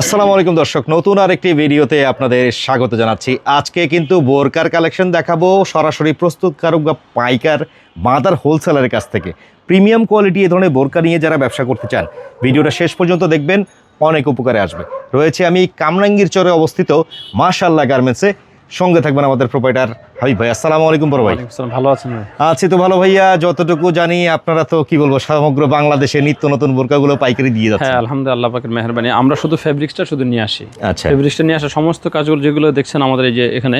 আসসালামু আলাইকুম দর্শক, নতুন আর একটি ভিডিওতে আপনাদের স্বাগত জানাচ্ছি। আজকে কিন্তু বোরকার কালেকশন দেখাবো, সরাসরি প্রস্তুতকারক বা পাইকার মাদার হোলসেলারের কাছ থেকে। প্রিমিয়াম কোয়ালিটি এ ধরনের বোরকা নিয়ে যারা ব্যবসা করতে চান, ভিডিওটা শেষ পর্যন্ত দেখবেন, অনেক উপকারে আসবে। রয়েছে আমি কামরাঙ্গীর চরে অবস্থিত মাশাল্লাহ গার্মেন্টসে সঙ্গে থাকবেন আমাদের প্রোপাইটার হাবিব ভাই। আসসালামু আলাইকুম বড় ভাই। ভালো আছেন? আছি তো ভালো ভাইয়া যতটুকু জানি আপনারা তো কি বলব সমগ্র বাংলাদেশে নিত্য নতুন বোরকাগুলো পাইকারি দিয়ে যাচ্ছে হ্যাঁ আলহামদুলিল্লাহ পাকের মেহরবানি। আমরা শুধু ফেব্রিক্সটা শুধু নিয়ে আসি। আচ্ছা। ফেব্রিক্সটা নিয়ে আসা সমস্ত কাজগুলো যেগুলো দেখছেন আমাদের এই যে এখানে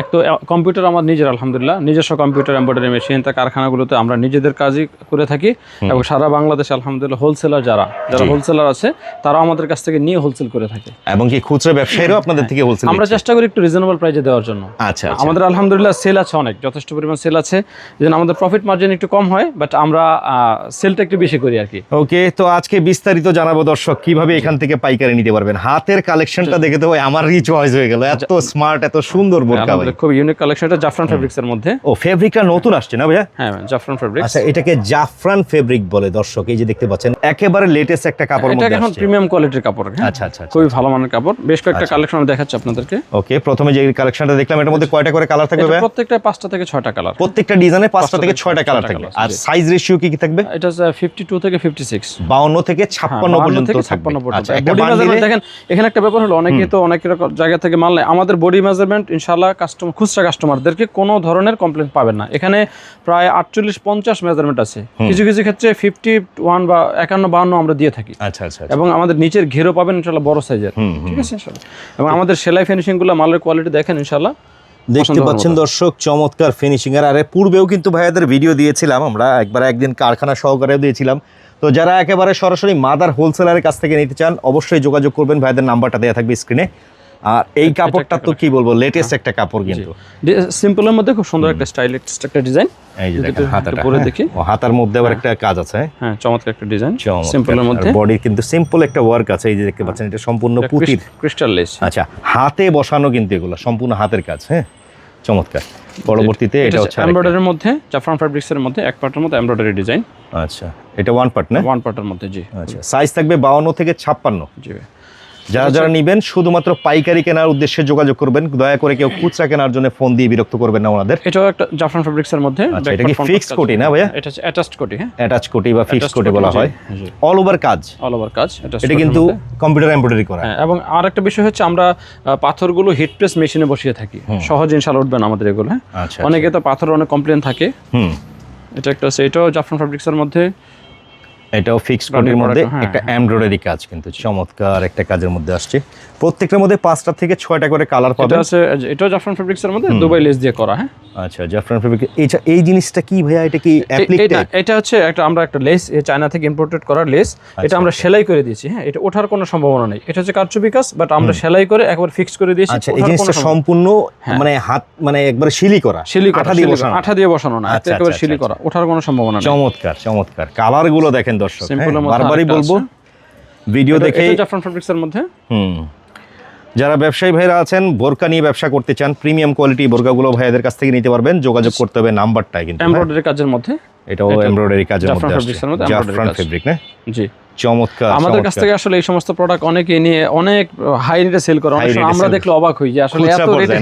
এক তো কম্পিউটার আমার নিজের আলহামদুলিল্লাহ। নিজস্ব কম্পিউটার এম্ব্রয়ডারি মেশিন তার কারখানাগুলোতে আমরা নিজেদের কাজই করে থাকি। এবং সারা বাংলাদেশে আলহামদুলিল্লাহ হোলসেলার যারা যারা হোলসেলার আছে তারা আমাদের কাছ থেকে নিয়ে হোলসেল করে থাকে। এবং কি খুচরা ব্যবসায়ীরাও আপনাদের থেকে হোলসেল আমরা চেষ্টা করি একটু রিজনেবল প্রাইসে দেওয়ার জন্য। আচ্ছা আচ্ছা। আমাদের আলহামদুলিল্লাহ সেল আছে অনেক যথেষ্ট পরিমাণ সেল আছে। যেন আমাদের প্রফিট মার্জিন একটু কম হয় বাট আমরা সেলটা একটু বেশি করি আর কি ওকে তো আজকে বিস্তারিত জানাব দর্শক কীভাবে এখান থেকে পাইকারি নিতে পারবেন? হাতের কালেকশনটা দেখে তো ভাই আমার রিচ চয়েস হয়ে গেল। এত স্মার্ট এত সুন্দর বোরকা ভাই। খুব ইউনিক কালেকশন এটা জাফরান ফেব্রিক্স এর মধ্যে। ও ফেব্রিকটা নতুন আসছে না ভাইয়া? হ্যাঁ জাফরান ফেব্রিক্স আচ্ছা এটাকে জাফরান ফেব্রিক বলে দর্শক এই যে দেখতে পাচ্ছেন একেবারে লেটেস্ট একটা কাপড় মধ্যে এটা এখন প্রিমিয়াম কোয়ালিটির কাপড় হ্যাঁ। আচ্ছা আচ্ছা আচ্ছা। খুবই ভালো মানের কাপড়। বেশ কয়েকটা কালেকশন দেখাচ্ছি আপনাদেরকে। ওকে প্রথমে যে কালেকশনটা দেখলাম এটার মধ্যে কয়টা করে কালার থাকবে প্রত্যেকটা পাঁচটা থেকে ছয়টা কালার প্রত্যেকটা ডিজাইনে পাঁচটা থেকে ছয়টা কালার থাকবে। আর সাইজ রেশিও কি কি থাকবে? এটা ফিফটি টু থেকে ফিফটি সিক্স বাউন্ন থেকে ছাপ্পান্ন পর্যন্ত থেকে থাকবে। ছাপ্পান্ন পর্যন্ত। আচ্ছা বডি মেজারমেন্ট দেখেন এখানে একটা ব্যাপার হলো অনেকে তো অনেক জায়গা থেকে মাল নেয়। আমাদের বডি মেজারমেন্ট ইনশাল্লাহ কাস্টমার খুচরা কাস্টমারদেরকে কোনো ধরনের কমপ্লেন পাবেন না। এখানে প্রায় আটচল্লিশ পঞ্চাশ মেজারমেন্ট আছে। কিছু কিছু ক্ষেত্রে ফিফটি ওয়ান বা একান্ন বাহান্ন আমরা দিয়ে থাকি। আচ্ছা আচ্ছা আচ্ছা। এবং আমাদের নিচের ঘেরও পাবেন ইনশাল্লাহ বড় সাইজের। ঠিক আছে ইনশাল্লাহ এবং আমাদের সেলাই ফিনিশিংগুলো মালের কোয়ালিটি দেখেন ইনশাল্লাহ দেখতে পাচ্ছেন দর্শক চমৎকার ফিনিশিং এর। আরে পূর্বেও কিন্তু ভাইয়াদের ভিডিও দিয়েছিলাম আমরা একবার একদিন কারখানা সহকারে দিয়েছিলাম। তো যারা একেবারে সরাসরি মাদার হোলসেলারের কাছ থেকে নিতে চান অবশ্যই যোগাযোগ করবেন ভাইয়াদের নাম্বারটা দেওয়া থাকবে স্ক্রিনে আর এই কাপড়টা তো কি বলব লেটেস্ট একটা কাপড় কিন্তু। সিম্পলের মধ্যে খুব সুন্দর একটা স্টাইলিশ একটা ডিজাইন এই যে দেখেন হাতাটা। পরে হ্যাঁ। দেখি। ও, হাতার মধ্যে আবার একটা কাজ আছে হ্যাঁ? হ্যাঁ চমৎকার একটা ডিজাইন সিম্পলের মধ্যে। বডি কিন্তু সিম্পল একটা ওয়ার্ক আছে এই যে দেখতে পাচ্ছেন এটা সম্পূর্ণ পুঁতির। ক্রিস্টাল লেস আচ্ছা হাতে বসানো কিন্তু এগুলো সম্পূর্ণ হাতের কাজ হ্যাঁ? চমৎকার। পরবর্তীতে এটা হচ্ছে। এমব্রয়ডারির মধ্যে জাফরান ফ্যাব্রিক্সের মধ্যে এক পার্টের মধ্যে এমব্রয়ডারি ডিজাইন আচ্ছা এটা ওয়ান পার্ট না? ওয়ান পার্টের মধ্যে জি। আচ্ছা সাইজ থাকবে বাউন্ন থেকে ছাপ্পান্ন। জি। যারা যারা নিবেন শুধুমাত্র পাইকারি কেনার উদ্দেশ্যে যোগাযোগ করবেন দয়া করে কেউ খুচরা কেনার জন্য ফোন দিয়ে বিরক্ত করবেন না ওনাদের। এটাও একটা জাফরান ফ্যাব্রিক্সের মধ্যে আচ্ছা, এটা কি part কোটি না ভাইয়া? এটা অ্যাটাচড কোটি হ্যাঁ? অ্যাটাচ কোটি বা ফিক্স কোটি বলা হয়। অল ওভার কাজ। অল ওভার কাজ এটা কিন্তু কম্পিউটার এমব্রয়ডারি করা। হ্যাঁ এবং আর একটা বিষয় হচ্ছে আমরা পাথরগুলো হিট প্রেস মেশিনে বসিয়ে থাকি। সহজে ইনশাল্লাহ উঠবে না আমাদের এগুলো হ্যাঁ? আচ্ছা অনেকে তো পাথরের অনেক কমপ্লেন থাকে। হুম। এটা একটা এটাও জাফরান ফ্যাব্রিক্সের মধ্যে। এটাও ফিক্স Branded মধ্যে হ্যাঁ, একটা এমব্রয়ডারি কাজ কিন্তু চমৎকার একটা কাজের মধ্যে আসছে। প্রত্যেকটার মধ্যে পাঁচটা থেকে ছয়টা করে কালার এটা পাবেন। আছে এটাও জাফরান ফেব্রিক্সের মধ্যে দুবাই লেস দিয়ে করা হ্যাঁ? আচ্ছা জাফরান ফেব্রিক এই জিনিসটা কি ভাইয়া? এটা কি এটা হচ্ছে একটা আমরা একটা লেস চায়না থেকে ইম্পোর্টেড করা লেস এটা আমরা সেলাই করে দিয়েছি হ্যাঁ? এটা ওঠার কোনো সম্ভাবনা নেই। এটা হচ্ছে কারচুপি কাজ বাট আমরা সেলাই করে একবার ফিক্স করে দিয়েছি আচ্ছা এই জিনিসটা সম্পূর্ণ মানে হাত মানে একবারে শিলি করা শিলি আঠা দিয়ে বসানো। আঠা দিয়ে বসানো না আচ্ছা, একেবারে আচ্ছা, শিলি আচ্ছা, করা ওঠার কোনো সম্ভাবনা নেই। চমৎকার চমৎকার। কালারগুলো দেখেন দর্শক হ্যাঁ, বারবারই বলব ভিডিও দেখে জাফরান ফ্যাব্রিক্সের মধ্যে? হুম। যারা ব্যবসায়ী ভাইরা আছেন বোরকা নিয়ে ব্যবসা করতে চান প্রিমিয়াম কোয়ালিটি বোরকাগুলো ভাইয়াদের কাছ থেকে নিতে পারবেন। যোগাযোগ করতে হবে নাম্বারটা কিন্তু হ্যাঁ? এমব্রয়ডারি কাজের মধ্যে? এটাও এটা এমব্রয়ডারি কাজের মধ্যে জাফরান ফেব্রিক না? জি। চমৎকার আমাদের কাছ থেকে আসলে এই সমস্ত প্রোডাক্ট অনেকে নিয়ে অনেক হাই রেটে সেল করে। অনেক আমরা দেখলে অবাক হই যে আসলে এত রেটে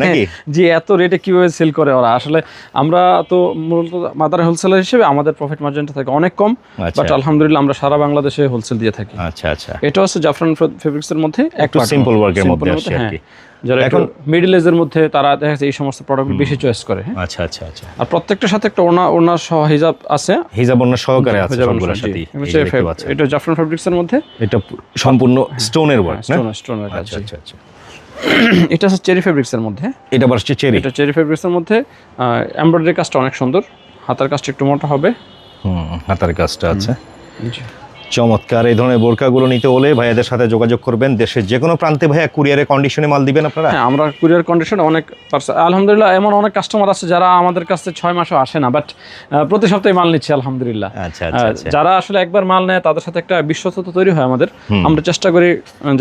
যে এত রেটে কীভাবে সেল করে ওরা? আসলে আমরা তো মূলত মাদার হোলসেলার হিসেবে আমাদের প্রফিট মার্জিনটা থাকে অনেক কম আচ্ছা। বাট আলহামদুলিল্লাহ আমরা সারা বাংলাদেশে হোলসেল দিয়ে থাকি। আচ্ছা আচ্ছা। এটা হচ্ছে জাফরান ফেব্রিক্সের মধ্যে একটু সিম্পল simple মধ্যে। হ্যাঁ। যারা এখন মিডল এজের মধ্যে তারা দেখা যাচ্ছে এই সমস্ত প্রোডাক্ট বেশি চয়েস করে হ্যাঁ। আচ্ছা আচ্ছা আচ্ছা। আর প্রত্যেকটার সাথে একটা ওনা ওনা সহ হিজাব আছে। হিজাব অন্য সহকারে আছে সবগুলোর জি। সাথেই। এবং এই যে সে দেখতে ফেব- পাচ্ছেন। এটা জাফরান ফেব্রিক্স এর মধ্যে। এটা সম্পূর্ণ স্টোনের ওয়ার্ক না? স্টোন স্টোনের কাজ আচ্ছা আচ্ছা আচ্ছা। এটা হচ্ছে চেরি ফেব্রিক্স এর মধ্যে। এটা বাসছে চেরি এটা চেরি ফেব্রিক্স এর মধ্যে। এমব্রয়ডারি কাজটা অনেক সুন্দর। হাতার কাজটা একটু মোটা হবে। হুম হাতার কাজটা আছে। জি। চমৎকার। এই ধরনের বোরকাগুলো নিতে হলে ভাইয়াদের সাথে যোগাযোগ করবেন দেশের যে কোনো প্রান্তে। ভাইয়া কুরিয়ারে কন্ডিশনে মাল দিবেন আপনারা? হ্যাঁ আমরা কুরিয়ার কন্ডিশন অনেক আলহামদুলিল্লাহ এমন অনেক কাস্টমার আছে যারা আমাদের কাছে ছয় মাসও আসে না বাট প্রতি সপ্তাহে মাল নিচ্ছে আলহামদুলিল্লাহ। আচ্ছা আচ্ছা আচ্ছা। যারা আসলে একবার মাল নেয় তাদের সাথে একটা বিশ্বস্ততা তৈরি হয় আমাদের। আমরা চেষ্টা করি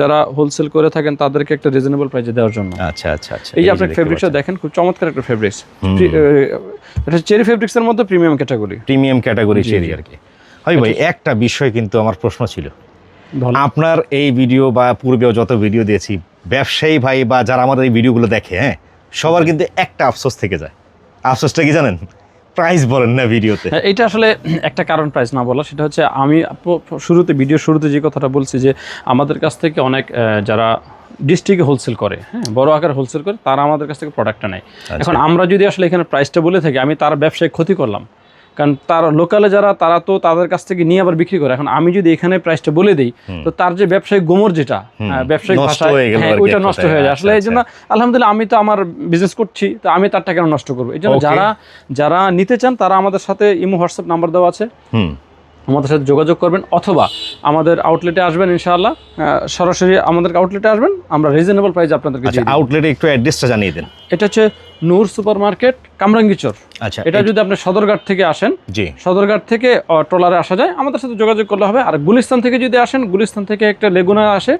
যারা হোলসেল করে থাকেন তাদেরকে একটা রিজনেবল প্রাইসে দেওয়ার জন্য। আচ্ছা আচ্ছা আচ্ছা। এই যে আপনার ফেব্রিক্সটা দেখেন খুব চমৎকার একটা ফেব্রিক্স এটা চেরি ফেব্রিক্সের মধ্যে premium category premium category cherry আর কি। হয় ভাই একটা বিষয় কিন্তু আমার প্রশ্ন ছিল। আপনার এই ভিডিও বা পূর্বেও যত ভিডিও দিয়েছি ব্যবসায়ী ভাই বা যারা আমাদের এই ভিডিওগুলো দেখে হ্যাঁ সবার কিন্তু একটা আফসোস থেকে যায়। আফসোসটা কি জানেন? প্রাইস বলেন না ভিডিওতে হ্যাঁ, এটা আসলে একটা কারণ প্রাইস না বলা সেটা হচ্ছে আমি শুরুতে ভিডিও শুরুতে যে কথাটা বলছি যে আমাদের কাছ থেকে অনেক যারা ডিস্ট্রিক্টে হোলসেল করে হ্যাঁ বড় আকার হোলসেল করে তারা আমাদের কাছ থেকে প্রোডাক্টটা নেয়। এখন আমরা যদি আসলে এখানে প্রাইসটা বলে থাকি আমি তার ব্যবসায় ক্ষতি করলাম। কারণ তার লোকালে যারা তারা তো তাদের কাছ থেকে নিয়ে আবার বিক্রি করে। এখন আমি যদি এখানে প্রাইসটা বলে দিই তো তার যে ব্যবসায়িক গোমর যেটা ব্যবসায়িক নষ্ট ভাষায় হয়ে ওইটা নষ্ট হয়ে যায়। আসলে এই আচ্ছা, জন্য আলহামদুলিল্লাহ আমি তো আমার বিজনেস করছি তো আমি তারটা কেন নষ্ট করব। এই জন্য যারা যারা নিতে চান তারা আমাদের সাথে ইমো হোয়াটসঅ্যাপ নাম্বার দেওয়া আছে। আমাদের সাথে যোগাযোগ করবেন অথবা আমাদের আউটলেটে আসবেন ইনশাআল্লাহ। সরাসরি আমাদের আউটলেটে আসবেন আমরা রিজনেবল প্রাইস আপনাদেরকে আচ্ছা আউটলেটে একটু অ্যাড্রেসটা জানিয়ে দেন। এটা হচ্ছে নূর সুপার মার্কেট কামরাঙ্গিচর আচ্ছা এটা যদি আপনি সদরঘাট থেকে আসেন জি। সদরঘাট থেকে ট্রলারে আসা যায়। আমাদের সাথে যোগাযোগ করলে হবে। আর গুলিস্তান থেকে যদি আসেন গুলিস্তান থেকে একটা লেগুনা আসে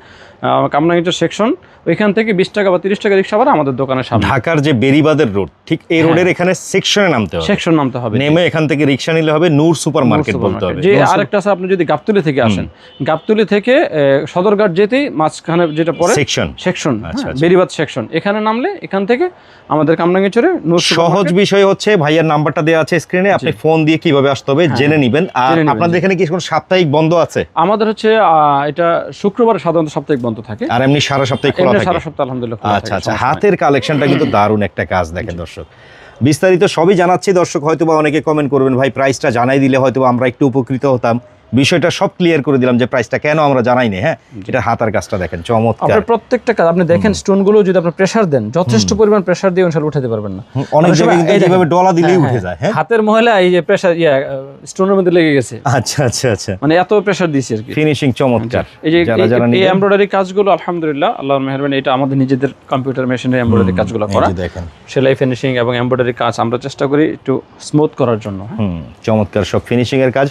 কামরাঙ্গিচর সেকশন ওইখান থেকে বিশ টাকা বা তিরিশ টাকা রিক্সা ভাড়া আমাদের দোকানের সামনে। ঢাকার যে বেরিবাদের রোড ঠিক এই রোডের এখানে সেকশনে নামতে হবে। সেকশন নামতে হবে নেমে এখান থেকে রিক্সা নিলে হবে নূর সুপার মার্কেট বলতে হবে। যে আরেকটা আছে আপনি যদি গাবতলি থেকে আসেন গাবতলি থেকে সদরঘাট যেতেই মাঝখানে যেটা পড়ে সেকশন সেকশন আচ্ছা, আচ্ছা। বেরিবাদ সেকশন এখানে নামলে এখান থেকে আমাদের কামরাঙ্গিচরে সহজ বিষয় হচ্ছে ভাইয়ার নাম্বারটা দেওয়া আছে স্ক্রিনে আপনি ফোন দিয়ে কীভাবে আসতে হবে জেনে নিবেন। আর হ্যাঁ। জেনে নিবেন, আপনাদের এখানে কি কোনো সাপ্তাহিক বন্ধ আছে? আমাদের হচ্ছে এটা শুক্রবার সাধারণত সাপ্তাহিক বন্ধ থাকে। আর এমনি সারা সপ্তাহে খোলা থাকে। সারা সপ্তাহ আলহামদুলিল্লাহ আচ্ছা আচ্ছা। হাতের কালেকশনটা কিন্তু দারুণ একটা কাজ দেখেন দর্শক। বিস্তারিত সবই জানাচ্ছি দর্শক হয়তোবা অনেকে কমেন্ট করবেন ভাই প্রাইসটা জানাই দিলে হয়তো বা আমরা একটু উপকৃত হতাম। বিষয়টা সব ক্লিয়ার করে দিলাম যে প্রাইসটা কেন আমরা জানাই নি হ্যাঁ এটা হাতার কাজটা দেখেন চমৎকার। আপনার প্রত্যেকটা কাজ আপনি দেখেন স্টোনগুলো যদি আপনি প্রেসার দেন যথেষ্ট পরিমাণ প্রেসার দিয়ে অনুসারে উঠাতে পারবেন না। অনেক অনেক জায়গায় কিন্তু এই যেভাবে ডলা দিলেই হ্যাঁ, উঠে হ্যাঁ, যায় হ্যাঁ? হাতের মহলা এই যে প্রেসার ইয়া স্টোনের মধ্যে লেগে গেছে। আচ্ছা আচ্ছা আচ্ছা। মানে এত প্রেসার দিয়েছি আর কি। ফিনিশিং চমৎকার। এই যে এই- এমব্রয়ডারি কাজগুলো আলহামদুলিল্লাহ আল্লাহর মেহরবানি এটা আমাদের নিজেদের কম্পিউটার মেশিনে এমব্রয়ডারি কাজগুলো করা। দেখেন। সেলাই ফিনিশিং এবং এমব্রয়ডারি কাজ আমরা চেষ্টা করি একটু স্মুথ করার জন্য হ্যাঁ। হুম চমৎকার সব ফিনিশিং এর কাজ।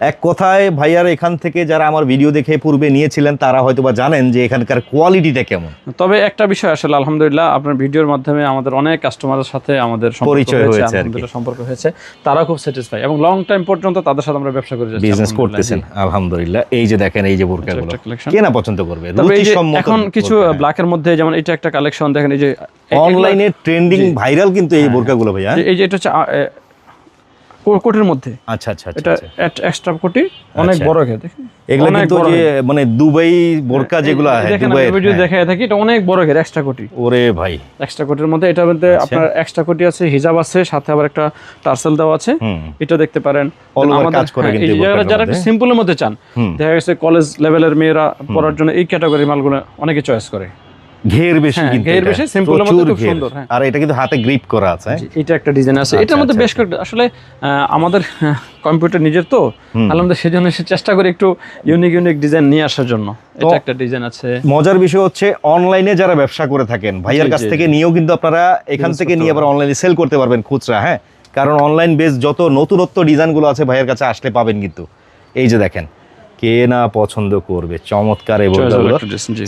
এক কথায় ভাইয়ার এখান থেকে যারা আমার ভিডিও দেখে পূর্বে নিয়েছিলেন তারা হয়তো বা জানেন যে এখানকার কোয়ালিটিটা কেমন। তবে একটা বিষয় আসলে আলহামদুলিল্লাহ আপনার ভিডিওর মাধ্যমে আমাদের অনেক কাস্টমারের সাথে আমাদের পরিচয় হয়েছে আলহামদুলিল্লাহ সম্পর্ক হয়েছে। তারা খুব স্যাটিসফাই এবং লং টাইম পর্যন্ত তাদের সাথে আমরা ব্যবসা করে যাচ্ছি বিজনেস আলহামদুলিল্লাহ, করতেছেন আলহামদুলিল্লাহ। এই যে দেখেন এই যে বোরকাগুলো একটা কে না পছন্দ করবে? এখন কিছু হ্যাঁ। ব্ল্যাকের মধ্যে যেমন এটা একটা কালেকশন দেখেন এই যে অনলাইনে ট্রেন্ডিং ভাইরাল কিন্তু হ্যাঁ, এই বোরকাগুলো ভাইয়া। এই যে এটা হচ্ছে কোটের মধ্যে। আচ্ছা আচ্ছা আচ্ছা এটা আচ্ছা। এক্সট্রা কোটি অনেক আচ্ছা। বড় ঘের দেখেন এগুলো কিন্তু যে মানে দুবাই বোরকা যেগুলো দেখেন দুবাই ভিডিও দেখায় থাকি এটা অনেক বড় ঘের এক্সট্রা কোটি ওরে ভাই। এক্সট্রা কোটির মধ্যে এটার মধ্যে আচ্ছা। আপনার এক্সট্রা কোটি আছে হিজাব আছে সাথে আবার একটা টার্সেল দেওয়া আছে। এটা দেখতে পারেন। আমাদের- কাজ করে হ্যাঁ, যারা। সিম্পলের মধ্যে। চান দেখা গেছে কলেজ লেভেলের মেয়েরা পড়ার জন্য এই ক্যাটাগরি মালগুলো অনেকে চয়েস করে। ঘের বেশি হ্যাঁ, কিন্তু ঘের বেশি, simple মধ্যে খুব সুন্দর, হ্যাঁ। আর এটা কিন্তু হাতে গ্রিপ করা আছে। হ্যাঁ? এটা একটা ডিজাইন আছে। আচ্ছা, এটার মধ্যে আচ্ছা, বেশ কয়েকটা আসলে আমাদের কম্পিউটার নিজের তো। আলহামদুলিল্লাহ সেজন্য সে চেষ্টা করি একটু ইউনিক ইউনিক ডিজাইন নিয়ে আসার জন্য। এটা একটা ডিজাইন আছে। মজার বিষয় হচ্ছে অনলাইনে যারা ব্যবসা করে থাকেন ভাইয়ার কাছ থেকে নিয়েও কিন্তু আপনারা এখান থেকে নিয়ে আবার অনলাইনে সেল করতে পারবেন খুচরা হ্যাঁ? কারণ অনলাইন বেস যত নতুনত্ব ডিজাইনগুলো আছে ভাইয়ের কাছে আসলে পাবেন কিন্তু। এই যে দেখেন কে না পছন্দ করবে? চমৎকার এই।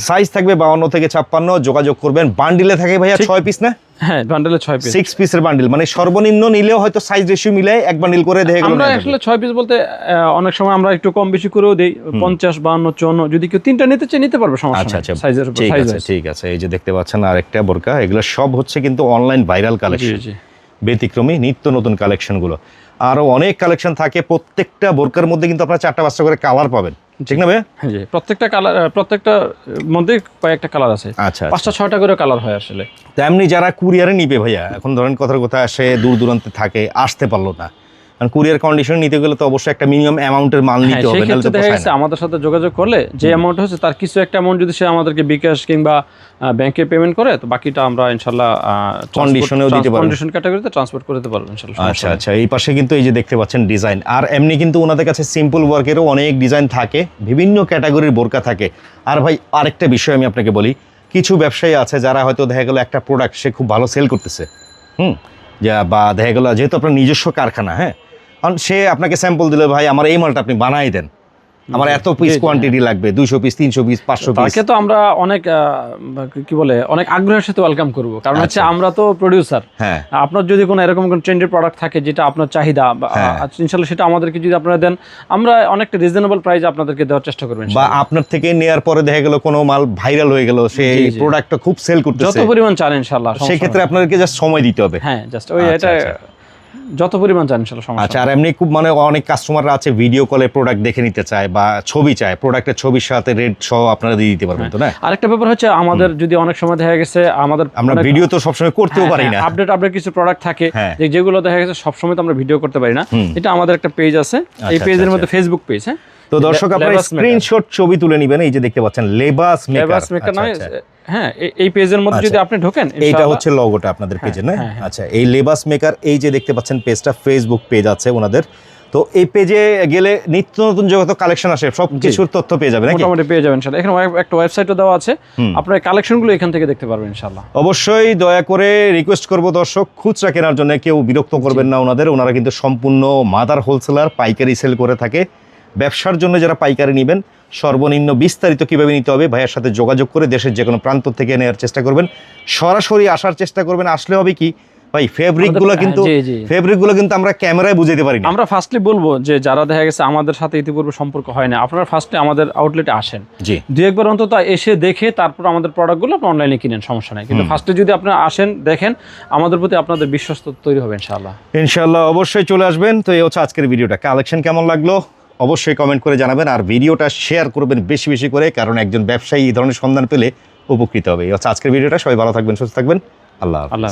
সাইজ থাকবে বাউন্ন থেকে ছাপ্পান্ন যোগাযোগ করবেন। বান্ডিলে থাকে ভাইয়া ছয় পিস না? হ্যাঁ বান্ডেলে ছয় পিস সিক্স পিসের বান্ডিল মানে সর্বনিম্ন নিলেও হয়তো সাইজ রেশিও এক বান্ডিল করে দেখে গেল আমরা আসলে পিস বলতে অনেক সময় আমরা একটু কম বেশি করেও দেই। পঞ্চাশ বান্ন চুয়ান্ন যদি কেউ তিনটা নিতে চায় নিতে পারবে সমস্যা আচ্ছা আচ্ছা। সাইজের উপর ঠিক সাইজ আছে ঠিক আছে। এই যে দেখতে পাচ্ছেন আরেকটা বোরকা এগুলো সব হচ্ছে কিন্তু অনলাইন ভাইরাল জি কালেকশন জি ব্যতিক্রমী নিত্য নতুন কালেকশনগুলো আরও অনেক কালেকশন থাকে প্রত্যেকটা বোরকার মধ্যে কিন্তু আপনারা চারটা পাঁচটা করে কালার পাবেন। ঠিক না ভাইয়া? হ্যাঁ জি প্রত্যেকটা কালার প্রত্যেকটা মধ্যে কয়েকটা কালার আছে। আচ্ছা পাঁচটা ছয়টা করে কালার হয় আসলে। তেমনি যারা কুরিয়ারে নিবে ভাইয়া এখন ধরেন কথার কথা আসে দূর দূরান্তে থাকে আসতে পারল না। কারণ কুরিয়ার কন্ডিশন নিতে গেলে তো অবশ্যই একটা মিনিমাম অ্যামাউন্টের মাল হ্যাঁ নিতে হবে সেই তো দেখা গেছে আমাদের সাথে যোগাযোগ করলে যে অ্যামাউন্ট হচ্ছে তার কিছু একটা অ্যামাউন্ট যদি সে আমাদেরকে বিকাশ কিংবা ব্যাংকে পেমেন্ট করে তো বাকিটা আমরা ইনশাল্লাহ Condition-এও দিতে পারবেন। কন্ডিশন ক্যাটাগরিতে ট্রান্সপোর্ট করতে পারব ইনশাল্লাহ আচ্ছা আচ্ছা এই পাশে কিন্তু এই যে দেখতে পাচ্ছেন ডিজাইন আর এমনি কিন্তু ওনাদের কাছে সিম্পল ওয়ার্কেরও অনেক ডিজাইন থাকে বিভিন্ন ক্যাটাগরির বোরকা থাকে। আর ভাই আরেকটা বিষয় আমি আপনাকে বলি কিছু ব্যবসায়ী আছে যারা হয়তো দেখা গেল একটা প্রোডাক্ট সে খুব ভালো সেল করতেছে হুম? যা বা দেখা গেল যেহেতু আপনার নিজস্ব কারখানা হ্যাঁ? সে আপনাকে স্যাম্পল দিলে ভাই আমার এই মালটা আপনি বানাই দেন। আমার এত পিস কোয়ান্টিটি লাগবে দুইশো পিস তিনশো পিস পাঁচশো পিস তাকে তো আমরা অনেক কি বলে অনেক আগ্রহের সাথে ওয়েলকাম করব। কারণ হচ্ছে আচ্ছা। আমরা তো প্রডিউসার হ্যাঁ। আপনার যদি কোনো এরকম কোনো ট্রেন্ডের প্রোডাক্ট থাকে যেটা আপনার চাহিদা হ্যাঁ। আ- ইনশাল্লাহ সেটা আমাদেরকে যদি আপনারা দেন আমরা অনেকটা রিজনেবল প্রাইস আপনাদেরকে দেওয়ার চেষ্টা করবেন বা আপনার থেকে নেওয়ার পরে দেখা গেল কোনো মাল ভাইরাল হয়ে গেল সে জি, জি। প্রোডাক্টটা খুব সেল যত করতেছে পরিমাণ চান ইনশাল্লাহ সেক্ষেত্রে আপনাদেরকে জাস্ট সময় দিতে হবে। হ্যাঁ জাস্ট ওই আচ্ছা, এটা আচ্ছা। যত পরিমাণ চান সেটা সমস্যা আচ্ছা আর এমনি খুব মানে অনেক কাস্টমাররা আছে ভিডিও কলে প্রোডাক্ট দেখে নিতে চায় বা ছবি চায় প্রোডাক্টের ছবির সাথে রেট সহ আপনারা দিয়ে দিতে পারবেন তো না? আরেকটা ব্যাপার হচ্ছে আমাদের যদি অনেক সময় দেখা গেছে আমাদের আমরা ভিডিও তো সবসময় করতেও পারি না। আপডেট আপডেট কিছু প্রোডাক্ট থাকে হ্যাঁ। যে যেগুলো দেখা গেছে সবসময় তো আমরা ভিডিও করতে পারি না। এটা আমাদের একটা পেজ আছে। এই আচ্ছা, পেজের আচ্ছা, মধ্যে ফেসবুক পেজ হ্যাঁ? তো দর্শক আপনারা স্ক্রিনশট ছবি তুলে নেবেন এই যে দেখতে পাচ্ছেন লেবাস মেকার। লেবাস মেকার নয় হ্যাঁ এই- পেজের মধ্যে যদি আচ্ছা। আপনি ঢোকেন এইটা হচ্ছে লগোটা আপনাদের পেজে না? হ্যাঁ, হ্যাঁ। আচ্ছা এই লেবাস মেকার এই যে দেখতে পাচ্ছেন পেজটা ফেসবুক পেজ আছে ওনাদের। তো এই পেজে গেলে নিত্য নতুন যত কালেকশন আসে সব কিছুর তথ্য পেয়ে যাবে নাকি? মোটামুটি পেয়ে যাবেন ইনশাআল্লাহ। এখানে একটা ওয়েবসাইটও দেওয়া আছে। আপনার কালেকশনগুলো এখান থেকে দেখতে পারবেন ইনশাআল্লাহ। অবশ্যই দয়া করে রিকোয়েস্ট করব দর্শক খুচরা কেনার জন্য কেউ বিরক্ত করবেন না ওনাদের। ওনারা কিন্তু সম্পূর্ণ মাদার হোলসেলার পাইকারি সেল করে থাকে। ব্যবসার জন্য যারা পাইকারি নেবেন সর্বনিম্ন বিস্তারিত কীভাবে নিতে হবে ভাইয়ের সাথে যোগাযোগ করে দেশের যে কোনো প্রান্ত থেকে নেওয়ার চেষ্টা করবেন। সরাসরি আসার চেষ্টা করবেন আসলে হবে কি ভাই ফেব্রিকগুলো কিন্তু। ফেব্রিকগুলো কিন্তু আমরা ক্যামেরায় বুঝাইতে পারি আমরা ফার্স্টলি বলব যে যারা দেখা গেছে আমাদের সাথে ইতিপূর্বে সম্পর্ক হয় না আপনারা ফার্স্টলি আমাদের আউটলেটে আসেন। জি। একবার অন্তত এসে দেখে তারপর আমাদের প্রোডাক্টগুলো আপনি অনলাইনে কিনেন সমস্যা নেই। কিন্তু ফার্স্টে যদি আপনারা আসেন দেখেন আমাদের প্রতি আপনাদের বিশ্বস্ত তৈরি হবে ইনশাআল্লাহ। ইনশাল্লাহ অবশ্যই চলে আসবেন। তো এই হচ্ছে আজকের ভিডিওটা। কালেকশন কেমন লাগল? অবশ্যই কমেন্ট করে জানাবেন আর ভিডিওটা শেয়ার করবেন বেশি বেশি করে, কারণ একজন ব্যবসায়ী এই ধরনের সন্ধান পেলে উপকৃত হবে। আজকের ভিডিওটা। সবাই ভালো থাকবেন, সুস্থ থাকবেন। আল্লাহ আল্লাহ